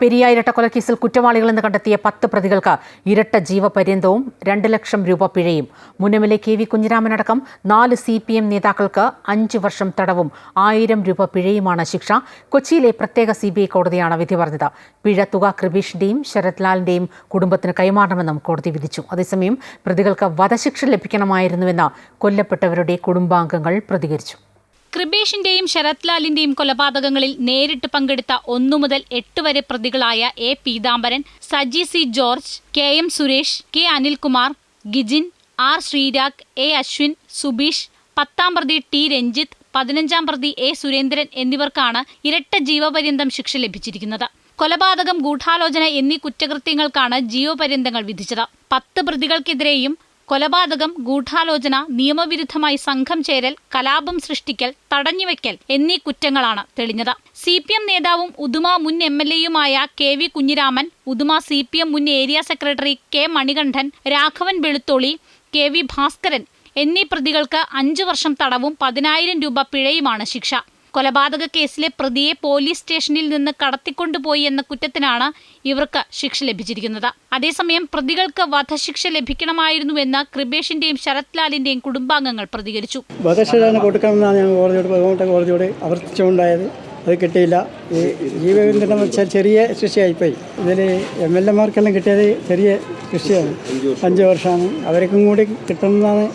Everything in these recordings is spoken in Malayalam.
പെരിയ ഇരട്ടക്കൊലക്കേസിൽ കുറ്റവാളികളെന്ന് കണ്ടെത്തിയ പത്ത് പ്രതികൾക്ക് ഇരട്ട ജീവപര്യന്തവും രണ്ട് ലക്ഷം രൂപ പിഴയും. മുന്നമിലെ കെ വി കുഞ്ഞിരാമനടക്കം നാല് സി പി എം നേതാക്കൾക്ക് അഞ്ച് വർഷം തടവും ആയിരം രൂപ പിഴയുമാണ് ശിക്ഷ. കൊച്ചിയിലെ പ്രത്യേക സി ബി ഐ കോടതിയാണ് വിധി പറഞ്ഞത്. പിഴ തുക കൃപീഷിന്റെയും ശരത് ലാലിന്റെയും കുടുംബത്തിന് കൈമാറണമെന്നും കോടതി വിധിച്ചു. അതേസമയം പ്രതികൾക്ക് വധശിക്ഷ ലഭിക്കണമായിരുന്നുവെന്ന് കൊല്ലപ്പെട്ടവരുടെ കുടുംബാംഗങ്ങൾ പ്രതികരിച്ചു. കൃപേഷിന്റെയും ശരത് ലാലിന്റെയും കൊലപാതകങ്ങളിൽ നേരിട്ട് പങ്കെടുത്ത ഒന്നു മുതൽ എട്ട് വരെ പ്രതികളായ A Peethambaran Saji C George K M Suresh K Anilkumar Gijin R Sreerag A Ashwin Subeesh പത്താം പ്രതി ടി രഞ്ജിത്ത് പതിനഞ്ചാം പ്രതി എ സുരേന്ദ്രൻ എന്നിവർക്കാണ് ഇരട്ട ജീവപര്യന്തം ശിക്ഷ ലഭിച്ചിരിക്കുന്നത്. കൊലപാതകം ഗൂഢാലോചന എന്നീ കുറ്റകൃത്യങ്ങൾക്കാണ് ജീവപര്യന്തങ്ങൾ വിധിച്ചത്. പത്ത് പ്രതികൾക്കെതിരെയും കൊലപാതകം ഗൂഢാലോചന നിയമവിരുദ്ധമായി സംഘം ചേരൽ കലാപം സൃഷ്ടിക്കൽ തടഞ്ഞുവെക്കൽ എന്നീ കുറ്റങ്ങളാണ് തെളിഞ്ഞത്. സി പി എം നേതാവും ഉദുമ മുൻ M L എയുമായ K V Kunhiraman Uduma C P M മുൻ area secretary K Manikandan Raghavan Velutholi K V Bhaskaran എന്നീ പ്രതികൾക്ക് അഞ്ചു വർഷം തടവും പതിനായിരം രൂപ പിഴയുമാണ് ശിക്ഷ. കൊലപാതക കേസിലെ പ്രതിയെ പോലീസ് സ്റ്റേഷനിൽ നിന്ന് കടത്തിക്കൊണ്ടുപോയി എന്ന കുറ്റത്തിനാണ് ഇവർക്ക് ശിക്ഷ ലഭിച്ചിരിക്കുന്നത്. അതേസമയം പ്രതികൾക്ക് വധശിക്ഷ ലഭിക്കണമായിരുന്നുവെന്ന് കൃപേഷിന്റെയും ശരത് ലാലിന്റെയും കുടുംബാംഗങ്ങൾ പ്രതികരിച്ചു. വധശിക്ഷ കൊടുക്കണമെന്നാണ് അത് കിട്ടിയില്ല. ഈ വെച്ചാൽ ചെറിയ ശിക്ഷയായിപ്പോയി. ഇതിൽ എം എൽ എമാർക്കെല്ലാം കിട്ടിയത് ചെറിയ ശിക്ഷയാണ്. അഞ്ച് വർഷമാണ്. അവർക്കും കൂടി കിട്ടുന്നതാണ്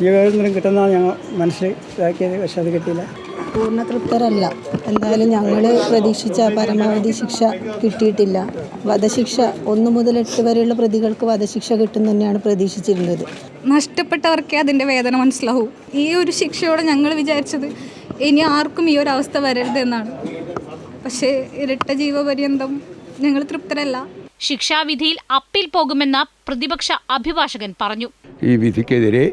ജീവബന്ധനം കിട്ടുന്നതാണ് ഞങ്ങൾ മനസ്സിലാക്കിയത്. പക്ഷെ അത് കിട്ടിയില്ല. പൂർണ തൃപ്തരല്ല. എന്തായാലും ഞങ്ങൾ പ്രതീക്ഷിച്ച പരമാവധി ശിക്ഷ കിട്ടിയിട്ടില്ല. വധശിക്ഷ ഒന്ന് മുതൽ എട്ട് വരെയുള്ള പ്രതികൾക്ക് വധശിക്ഷ കിട്ടും തന്നെയാണ് പ്രതീക്ഷിച്ചിരുന്നത്. നഷ്ടപ്പെട്ടവർക്കേ അതിന്റെ വേദന മനസ്സിലാവും. ഈ ഒരു ശിക്ഷയോടെ ഞങ്ങൾ വിചാരിച്ചത് ഇനി ആർക്കും ഈ ഒരു അവസ്ഥ വരരുത് എന്നാണ്. പക്ഷേ ഇരട്ട ജീവപര്യന്തം ഞങ്ങൾ തൃപ്തരല്ല. ശിക്ഷാവിധിയിൽ അപ്പീൽ പോകുമെന്ന പ്രതിപക്ഷ അഭിഭാഷകൻ പറഞ്ഞു. ഈ വിധിക്കെതിരെ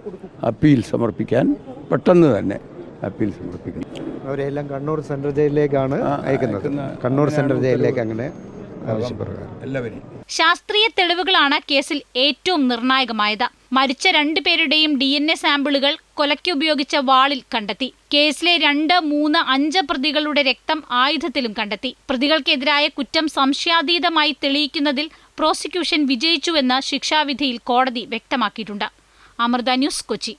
അപ്പീൽ സമർപ്പിക്കാൻ പെട്ടെന്ന് തന്നെ അപ്പീൽ സമർപ്പിക്കണം. അവരെല്ലാം കണ്ണൂർ സെൻട്രൽ ജയിലിലേക്കാണ് അയക്കുന്നത്. കണ്ണൂർ സെൻട്രൽ ജയിലിലേക്ക് അങ്ങനെ ശാസ്ത്രീയ തെളിവുകളാണ് കേസിൽ ഏറ്റവും നിർണായകമായത്. മരിച്ച രണ്ടുപേരുടെയും ഡി എൻ എ സാമ്പിളുകൾ കൊലയ്ക്ക് ഉപയോഗിച്ച വാളിൽ കണ്ടെത്തി. കേസിലെ രണ്ട് മൂന്ന് അഞ്ച് പ്രതികളുടെ രക്തം ആയുധത്തിലും കണ്ടെത്തി. പ്രതികൾക്കെതിരായ കുറ്റം സംശയാതീതമായി തെളിയിക്കുന്നതിൽ പ്രോസിക്യൂഷൻ വിജയിച്ചുവെന്ന് ശിക്ഷാവിധിയിൽ കോടതി വ്യക്തമാക്കിയിട്ടുണ്ട്. അമൃത ന്യൂസ് കൊച്ചി.